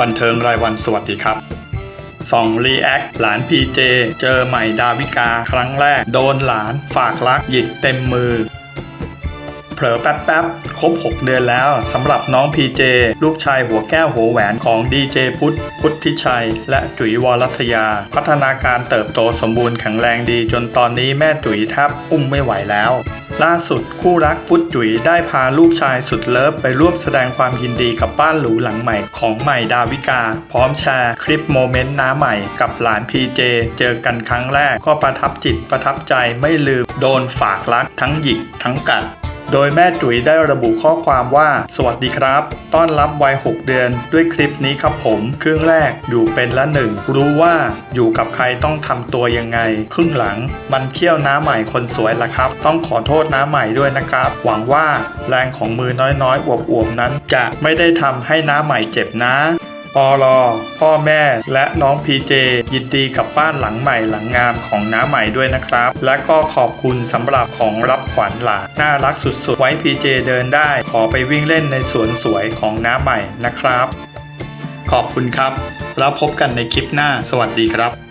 บันเทิงรายวันสวัสดีครับส่องรีแอคหลานพีเจเจอใหม่ดาวิกาครั้งแรก โดนหลานฝากรักหยิกเต็มมือ เผลอแป๊บๆ ครบ 6 เดือนแล้วสำหรับน้องพีเจลูกชายหัวแก้วหัวแหวนของดีเจพุทธ พุทธิชัย และจุ๋ยวรัตยา พัฒนาการเติบโตสมบูรณ์แข็งแรงดีจนตอนนี้แม่จุ๋ยแทบอุ้มไม่ไหวแล้ว ล่าสุดคู่รักพุทธจุ๋ยได้พาลูกชายสุดเลิฟไปร่วมแสดงความยินดีกับบ้านหรูหลังใหม่ของใหม่ดาวิกา พร้อมแชร์คลิปโมเมนต์น้าใหม่กับหลานพีเจเจอกันครั้งแรกก็ประทับจิตประทับใจไม่ลืมโดนฝากรักทั้งหยิกทั้งกัด โดยแม่จุ๋ยได้ระบุข้อความว่า สวัสดีครับ ต้อนรับวัย 6 เดือนด้วยคลิปนี้ครับผม ครึ่งแรกอยู่เป็นละหนึ่งรู้ว่าอยู่กับใครต้องทำตัวยังไง ครึ่งหลัง มันเคี่ยวน้าใหม่คนสวยละครับ ต้องขอโทษน้าใหม่ด้วยนะครับ หวังว่าแรงของมือน้อยๆอวบๆนั้น จะไม่ได้ทำให้น้าใหม่เจ็บนะ ปอลอพ่อแม่และน้องพีเจยินดีกับบ้านหลังใหม่หลังงามของน้าใหม่ด้วยนะครับ และก็ขอบคุณสำหรับของรับขวัญหลานน่ารักสุดๆ ไว้พีเจเดินได้ ขอไปวิ่งเล่นในสวนสวยของน้าใหม่นะครับ ขอบคุณครับ แล้วพบกันในคลิปหน้า สวัสดีครับ